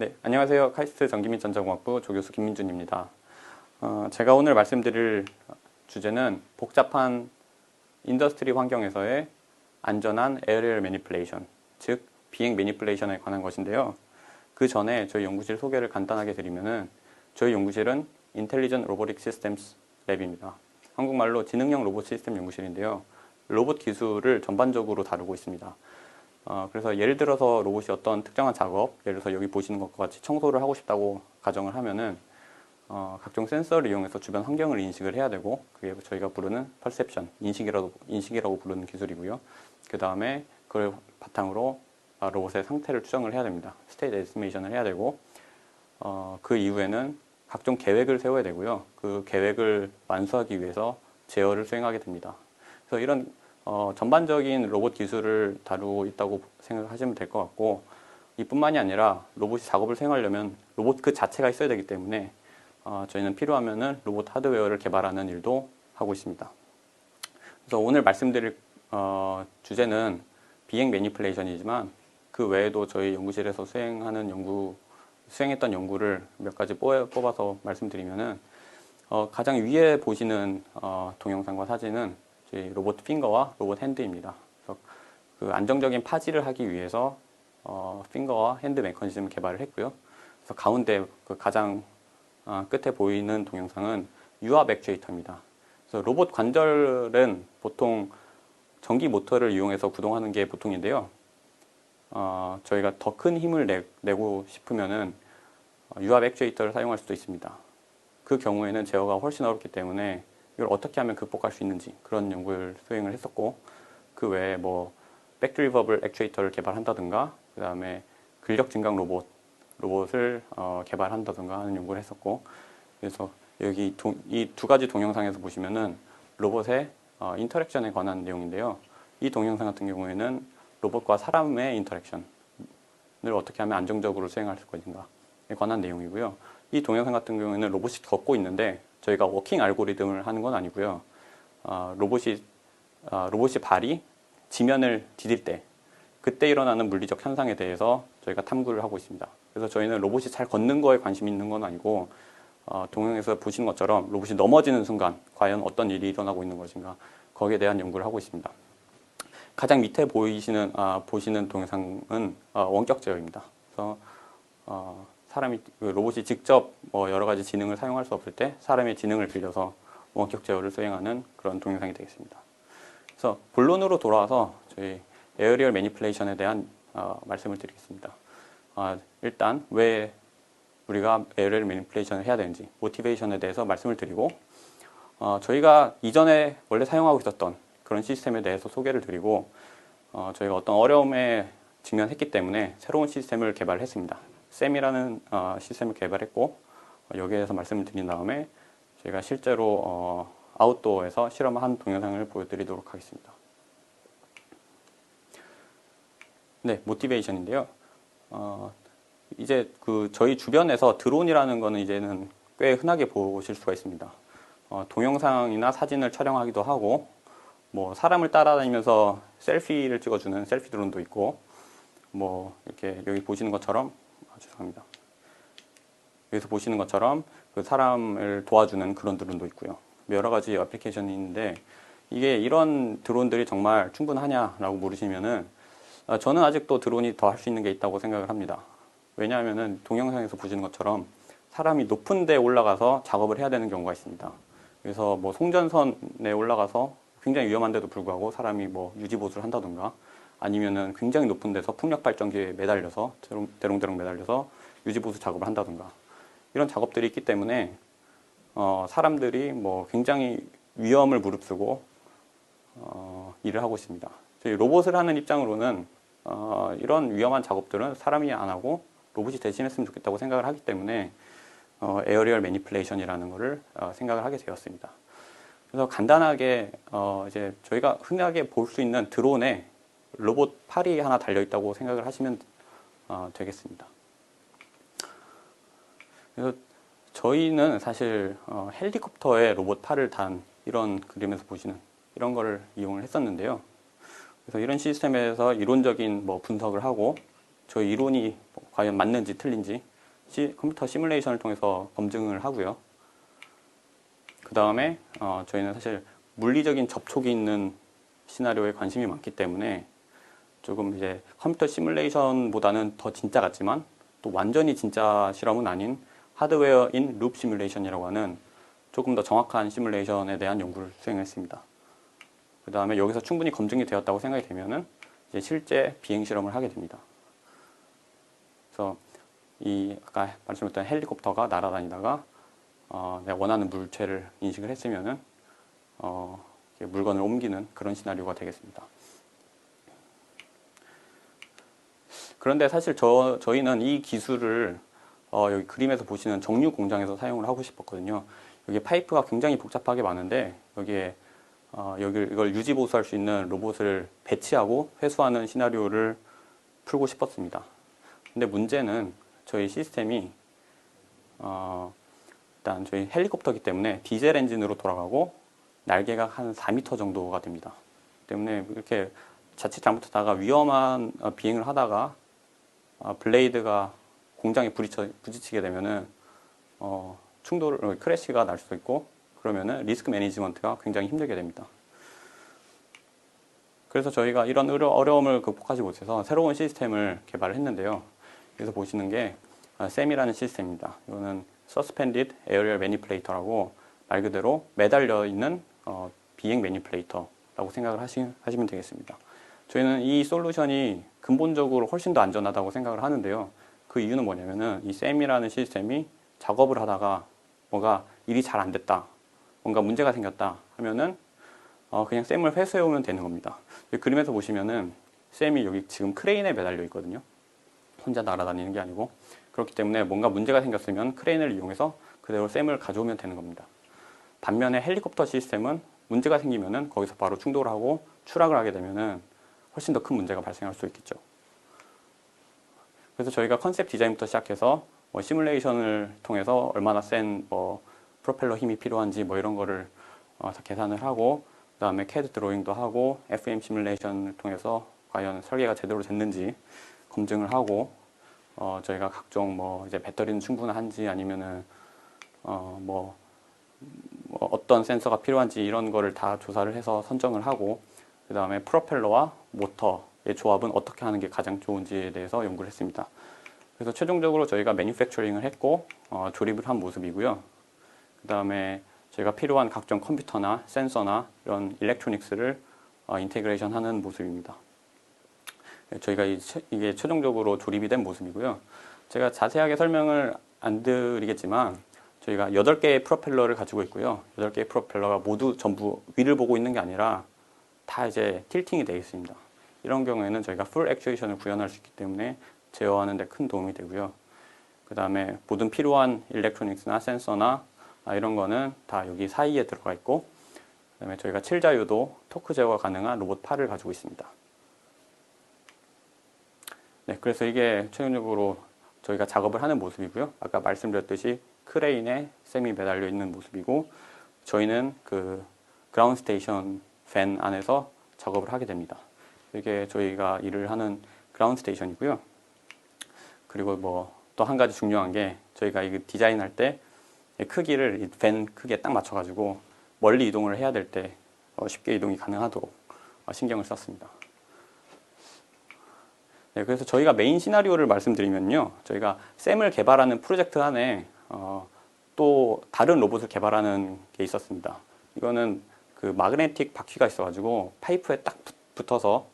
네, 안녕하세요. 카이스트 전기및 전자공학부 조교수 김민준입니다. 어, 제가 오늘 말씀드릴 주제는 복잡한 인더스트리 환경에서의 안전한 에어리얼 매니플레이션, 즉 비행 매니플레이션에 관한 것인데요. 그 전에 저희 연구실 소개를 간단하게 드리면은 저희 연구실은 인텔리전 로보틱 시스템스 랩입니다. 한국말로 지능형 로봇 시스템 연구실인데요. 로봇 기술을 전반적으로 다루고 있습니다. 어, 그래서 예를 들어서 로봇이 어떤 특정한 작업, 예를 들어서 여기 보시는 것과 같이 청소를 하고 싶다고 가정을 하면은 어, 각종 센서를 이용해서 주변 환경을 인식을 해야 되고 그게 저희가 부르는 퍼셉션, 인식이라고, 인식이라고 부르는 기술이고요. 그 다음에 그걸 바탕으로 아, 로봇의 상태를 추정을 해야 됩니다. 스테이트 에스티메이션을 해야 되고 어, 그 이후에는 각종 계획을 세워야 되고요. 그 계획을 완수하기 위해서 제어를 수행하게 됩니다. 그래서 이런 어, 전반적인 로봇 기술을 다루고 있다고 생각하시면 될 것 같고 이뿐만이 아니라 로봇이 작업을 수행하려면 로봇 그 자체가 있어야 되기 때문에 어, 저희는 필요하면은 로봇 하드웨어를 개발하는 일도 하고 있습니다. 그래서 오늘 말씀드릴 어, 주제는 비행 매니플레이션이지만 그 외에도 저희 연구실에서 수행하는 연구 수행했던 연구를 몇 가지 뽑아서 말씀드리면은 어, 가장 위에 보시는 어, 동영상과 사진은 로봇 핑거와 로봇 핸드입니다. 그 안정적인 파지를 하기 위해서 어, 핑거와 핸드 메커니즘을 개발을 했고요. 그래서 가운데 그 가장 어, 끝에 보이는 동영상은 유압 액추에이터입니다. 그래서 로봇 관절은 보통 전기 모터를 이용해서 구동하는 게 보통인데요. 어, 저희가 더 큰 힘을 내, 내고 싶으면은 유압 액추에이터를 사용할 수도 있습니다. 그 경우에는 제어가 훨씬 어렵기 때문에 이걸 어떻게 하면 극복할 수 있는지 그런 연구를 수행을 했었고 그 외에 뭐 백드리버블 액추에이터를 개발한다든가 그 다음에 근력 증강 로봇 로봇을 어, 개발한다든가 하는 연구를 했었고 그래서 여기 이 두 가지 동영상에서 보시면은 로봇의 어, 인터랙션에 관한 내용인데요. 이 동영상 같은 경우에는 로봇과 사람의 인터랙션을 어떻게 하면 안정적으로 수행할 수 있는가에 관한 내용이고요. 이 동영상 같은 경우에는 로봇이 걷고 있는데 저희가 워킹 알고리즘을 하는 건 아니고요. 어, 로봇이 어, 로봇이 발이 지면을 디딜 때 그때 일어나는 물리적 현상에 대해서 저희가 탐구를 하고 있습니다. 그래서 저희는 로봇이 잘 걷는 거에 관심이 있는 건 아니고 어, 동영상에서 보시는 것처럼 로봇이 넘어지는 순간 과연 어떤 일이 일어나고 있는 것인가 거기에 대한 연구를 하고 있습니다. 가장 밑에 보이시는 아, 보시는 동영상은 어, 원격 제어입니다. 그래서 어, 사람이 그 로봇이 직접 뭐 여러 가지 지능을 사용할 수 없을 때 사람의 지능을 빌려서 원격 제어를 수행하는 그런 동영상이 되겠습니다. 그래서 본론으로 돌아와서 저희 에어리얼 매니플레이션에 대한 어, 말씀을 드리겠습니다. 어, 일단 왜 우리가 에어리얼 매니플레이션을 해야 되는지 모티베이션에 대해서 말씀을 드리고 어, 저희가 이전에 원래 사용하고 있었던 그런 시스템에 대해서 소개를 드리고 어, 저희가 어떤 어려움에 직면했기 때문에 새로운 시스템을 개발했습니다. 셈이라는 어, 시스템을 개발했고 어, 여기에 대해서 말씀을 드린 다음에 저희가 실제로 어, 아웃도어에서 실험한 동영상을 보여드리도록 하겠습니다. 네, 모티베이션인데요. 어, 이제 그 저희 주변에서 드론이라는 거는 이제는 꽤 흔하게 보실 수가 있습니다. 어, 동영상이나 사진을 촬영하기도 하고 뭐 사람을 따라다니면서 셀피를 찍어주는 셀피 드론도 있고 뭐 이렇게 여기 보시는 것처럼 아, 죄송합니다. 여기서 보시는 것처럼 그 사람을 도와주는 그런 드론도 있고요. 여러 가지 애플리케이션이 있는데 이게 이런 드론들이 정말 충분하냐라고 물으시면은 아, 저는 아직도 드론이 더 할 수 있는 게 있다고 생각을 합니다. 왜냐하면은 동영상에서 보시는 것처럼 사람이 높은 데 올라가서 작업을 해야 되는 경우가 있습니다. 그래서 뭐 송전선에 올라가서 굉장히 위험한데도 불구하고 사람이 뭐 유지보수를 한다든가 아니면은 굉장히 높은 데서 풍력 발전기에 매달려서 대롱대롱 매달려서 유지보수 작업을 한다든가 이런 작업들이 있기 때문에 어, 사람들이 뭐 굉장히 위험을 무릅쓰고 어, 일을 하고 있습니다. 저희 로봇을 하는 입장으로는 어, 이런 위험한 작업들은 사람이 안 하고 로봇이 대신했으면 좋겠다고 생각을 하기 때문에 어, 에어리얼 매니플레이션이라는 것을 어, 생각을 하게 되었습니다. 그래서 간단하게 어, 이제 저희가 흔하게 볼 수 있는 드론에 로봇 팔이 하나 달려 있다고 생각을 하시면 어, 되겠습니다. 그래서 저희는 사실 어, 헬리콥터에 로봇 팔을 단 이런 그림에서 보시는 이런 거를 이용을 했었는데요. 그래서 이런 시스템에서 이론적인 뭐 분석을 하고 저희 이론이 과연 맞는지 틀린지 시, 컴퓨터 시뮬레이션을 통해서 검증을 하고요. 그 다음에 어, 저희는 사실 물리적인 접촉이 있는 시나리오에 관심이 많기 때문에 조금 이제 컴퓨터 시뮬레이션보다는 더 진짜 같지만 또 완전히 진짜 실험은 아닌 하드웨어인 룹 시뮬레이션이라고 하는 조금 더 정확한 시뮬레이션에 대한 연구를 수행했습니다. 그 다음에 여기서 충분히 검증이 되었다고 생각이 되면은 이제 실제 비행 실험을 하게 됩니다. 그래서 이 아까 말씀드렸던 헬리콥터가 날아다니다가 어, 내가 원하는 물체를 인식을 했으면은 어, 물건을 옮기는 그런 시나리오가 되겠습니다. 그런데 사실 저, 저희는 이 기술을 어, 여기 그림에서 보시는 정류 공장에서 사용을 하고 싶었거든요. 여기 파이프가 굉장히 복잡하게 많은데 여기에 어, 여기 이걸 유지 보수할 수 있는 로봇을 배치하고 회수하는 시나리오를 풀고 싶었습니다. 근데 문제는 저희 시스템이 어, 일단 저희 헬리콥터기 때문에 디젤 엔진으로 돌아가고 날개가 한 4m 정도가 됩니다. 때문에 이렇게 자칫 잘못하다가 위험한 어, 비행을 하다가 어, 블레이드가 공장에 부딪혀, 부딪히게 되면은 어, 충돌, 어, 크래시가 날 수도 있고 그러면은 리스크 매니지먼트가 굉장히 힘들게 됩니다. 그래서 저희가 이런 어려움을 극복하지 못해서 새로운 시스템을 개발을 했는데요. 여기서 보시는 게 SAM이라는 시스템입니다. 이거는 Suspended Aerial Manipulator라고 말 그대로 매달려 있는 어, 비행 매니플레이터라고 생각을 하시, 하시면 되겠습니다. 저희는 이 솔루션이 근본적으로 훨씬 더 안전하다고 생각을 하는데요. 그 이유는 뭐냐면은 이 SAM이라는 시스템이 작업을 하다가 뭐가 일이 잘 안 됐다. 뭔가 문제가 생겼다 하면은 어 그냥 쌤을 회수해 오면 되는 겁니다. 그림에서 보시면은 쌤이 여기 지금 크레인에 매달려 있거든요. 혼자 날아다니는 게 아니고 그렇기 때문에 뭔가 문제가 생겼으면 크레인을 이용해서 그대로 쌤을 가져오면 되는 겁니다. 반면에 헬리콥터 시스템은 문제가 생기면은 거기서 바로 충돌하고 추락을 하게 되면은 훨씬 더 큰 문제가 발생할 수 있겠죠. 그래서 저희가 컨셉 디자인부터 시작해서 뭐 시뮬레이션을 통해서 얼마나 센 뭐 프로펠러 힘이 필요한지 뭐 이런 거를 어, 계산을 하고 그 다음에 CAD 드로잉도 하고 FM 시뮬레이션을 통해서 과연 설계가 제대로 됐는지 검증을 하고 어, 저희가 각종 뭐 이제 배터리는 충분한지 아니면은 어, 뭐, 뭐 어떤 센서가 필요한지 이런 거를 다 조사를 해서 선정을 하고 그 다음에 프로펠러와 모터의 조합은 어떻게 하는 게 가장 좋은지에 대해서 연구를 했습니다. 그래서 최종적으로 저희가 매니팩처링을 했고 어, 조립을 한 모습이고요. 그 다음에 저희가 필요한 각종 컴퓨터나 센서나 이런 일렉트로닉스를 어, 인테그레이션 하는 모습입니다. 네, 저희가 이, 이게 최종적으로 조립이 된 모습이고요. 제가 자세하게 설명을 안 드리겠지만 저희가 8개의 프로펠러를 가지고 있고요. 8개의 프로펠러가 모두 전부 위를 보고 있는 게 아니라 다 이제 틸팅이 되어 있습니다. 이런 경우에는 저희가 풀 액추에이션을 구현할 수 있기 때문에 제어하는 데 큰 도움이 되고요. 그 다음에 모든 필요한 일렉트로닉스나 센서나 아, 이런 거는 다 여기 사이에 들어가 있고 그 다음에 저희가 7자유도 토크 제어가 가능한 로봇 팔을 가지고 있습니다. 네, 그래서 이게 최종적으로 저희가 작업을 하는 모습이고요. 아까 말씀드렸듯이 크레인에 셈이 매달려 있는 모습이고 저희는 그 그라운드 스테이션 밴 안에서 작업을 하게 됩니다. 이게 저희가 일을 하는 그라운드 스테이션이고요. 그리고 뭐 또 한 가지 중요한 게 저희가 이 디자인할 때 크기를 밴 크기에 딱 맞춰가지고 멀리 이동을 해야 될때 어, 쉽게 이동이 가능하도록 어, 신경을 썼습니다. 네, 그래서 저희가 메인 시나리오를 말씀드리면요. 저희가 샘을 개발하는 프로젝트 안에 어, 또 다른 로봇을 개발하는 게 있었습니다. 이거는 그 마그네틱 바퀴가 있어가지고 파이프에 딱 붙어서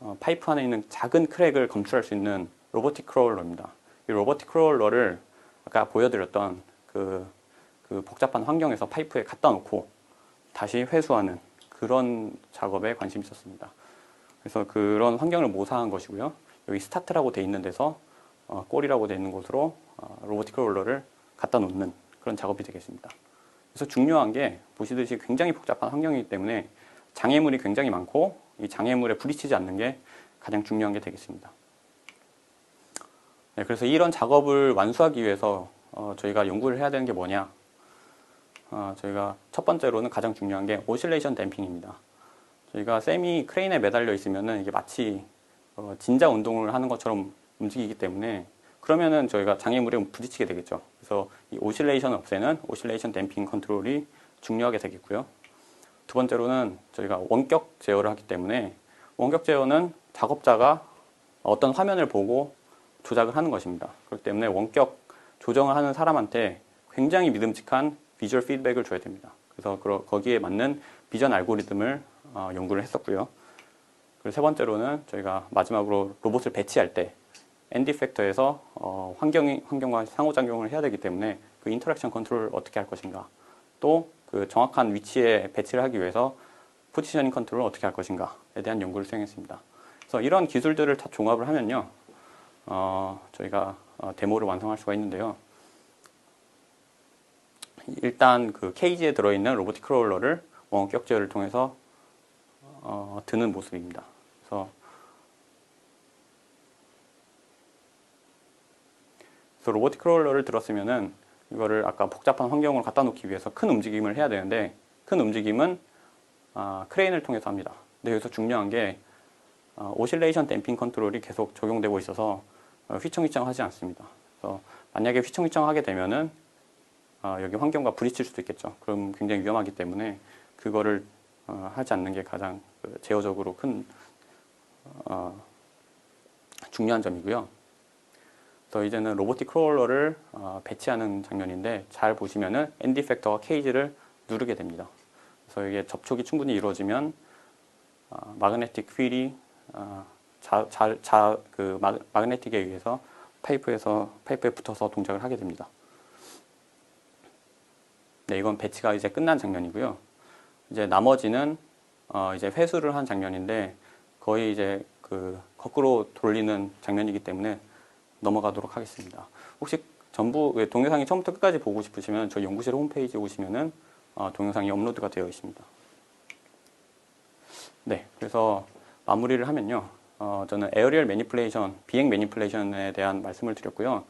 어, 파이프 안에 있는 작은 크랙을 검출할 수 있는 로보틱 크롤러입니다. 이 로보틱 크롤러를 아까 보여드렸던 그, 그 복잡한 환경에서 파이프에 갖다 놓고 다시 회수하는 그런 작업에 관심이 있었습니다. 그래서 그런 환경을 모사한 것이고요. 여기 스타트라고 돼 있는 데서 어, 골이라고 돼 있는 곳으로 어, 로보틱 크롤러를 갖다 놓는 그런 작업이 되겠습니다. 그래서 중요한 게 보시듯이 굉장히 복잡한 환경이기 때문에 장애물이 굉장히 많고 이 장애물에 부딪히지 않는 게 가장 중요한 게 되겠습니다. 네, 그래서 이런 작업을 완수하기 위해서 어, 저희가 연구를 해야 되는 게 뭐냐? 어, 저희가 첫 번째로는 가장 중요한 게 오실레이션 댐핑입니다. 저희가 쌤이 크레인에 매달려 있으면은 이게 마치 어, 진자 운동을 하는 것처럼 움직이기 때문에 그러면은 저희가 장애물에 부딪히게 되겠죠. 그래서 이 오실레이션을 없애는 오실레이션 댐핑 컨트롤이 중요하게 되겠고요. 두 번째로는 저희가 원격 제어를 하기 때문에 원격 제어는 작업자가 어떤 화면을 보고 조작을 하는 것입니다. 그렇기 때문에 원격 조정을 하는 사람한테 굉장히 믿음직한 비주얼 피드백을 줘야 됩니다. 그래서 거기에 맞는 비전 알고리즘을 어, 연구를 했었고요. 그리고 세 번째로는 저희가 마지막으로 로봇을 배치할 때 엔디 팩터에서 어, 환경이, 환경과 상호작용을 해야 되기 때문에 그 인터랙션 컨트롤을 어떻게 할 것인가 또 그 정확한 위치에 배치를 하기 위해서 포지셔닝 컨트롤을 어떻게 할 것인가에 대한 연구를 수행했습니다. 그래서 이런 기술들을 다 종합을 하면요, 어, 저희가 어, 데모를 완성할 수가 있는데요. 일단 그 케이지에 들어있는 로보틱 크롤러를 원격 제어를 통해서 어, 드는 모습입니다. 그래서 그래서 로보틱 크롤러를 들었으면은 이거를 아까 복잡한 환경으로 갖다 놓기 위해서 큰 움직임을 해야 되는데 큰 움직임은 아, 크레인을 통해서 합니다. 근데 여기서 중요한 게 어, 오실레이션 댐핑 컨트롤이 계속 적용되고 있어서 어, 휘청휘청 하지 않습니다. 그래서 만약에 휘청휘청 하게 되면은 어, 여기 환경과 부딪힐 수도 있겠죠. 그럼 굉장히 위험하기 때문에 그거를 어, 하지 않는 게 가장 그 제어적으로 큰 어, 중요한 점이고요. 그래서 이제는 로보틱 크롤러를 어, 배치하는 장면인데 잘 보시면은 엔디 팩터와 케이지를 누르게 됩니다. 그래서 이게 접촉이 충분히 이루어지면 어, 마그네틱 휠이 어, 자, 자, 자, 그 마, 마그네틱에 의해서 파이프에서 파이프에 붙어서 동작을 하게 됩니다. 네, 이건 배치가 이제 끝난 장면이고요. 이제 나머지는 어, 이제 회수를 한 장면인데 거의 이제 그 거꾸로 돌리는 장면이기 때문에 넘어가도록 하겠습니다. 혹시 전부 왜 동영상이 처음부터 끝까지 보고 싶으시면 저희 연구실 홈페이지에 오시면은 어, 동영상이 업로드가 되어 있습니다. 네, 그래서 마무리를 하면요. 어, 저는 에어리얼 매니플레이션, 비행 매니플레이션에 대한 말씀을 드렸고요.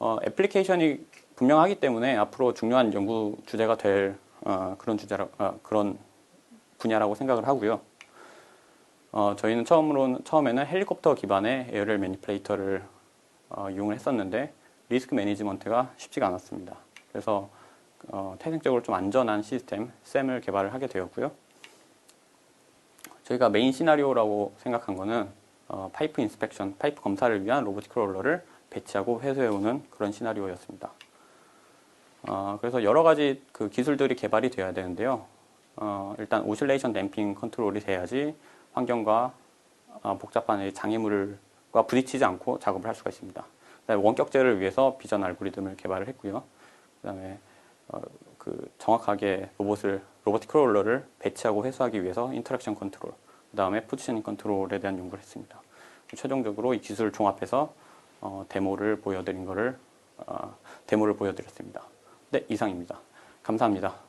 어, 애플리케이션이 분명하기 때문에 앞으로 중요한 연구 주제가 될 어, 그런 주제라 어, 그런 분야라고 생각을 하고요. 어, 저희는 처음으로 처음에는 헬리콥터 기반의 에어리얼 매니플레이터를 어, 이용을 했었는데 리스크 매니지먼트가 쉽지가 않았습니다. 그래서 어, 태생적으로 좀 안전한 시스템 샘을 개발을 하게 되었고요. 저희가 메인 시나리오라고 생각한 거는 어, 파이프 인스펙션, 파이프 검사를 위한 로보틱 크롤러를 배치하고 회수해오는 그런 시나리오였습니다. 어, 그래서 여러 가지 그 기술들이 개발이 되어야 되는데요. 어, 일단 오실레이션 댐핑 컨트롤이 돼야지 환경과 어, 복잡한 이 장애물 과 부딪히지 않고 작업을 할 수가 있습니다. 원격제를 위해서 비전 알고리즘을 개발을 했고요. 그다음에 어, 그 정확하게 로봇을 로보틱 크롤러를 배치하고 회수하기 위해서 인터랙션 컨트롤, 그다음에 포지셔닝 컨트롤에 대한 연구를 했습니다. 최종적으로 이 기술을 종합해서 어, 데모를 보여드린 거를 어, 데모를 보여드렸습니다. 네, 이상입니다. 감사합니다.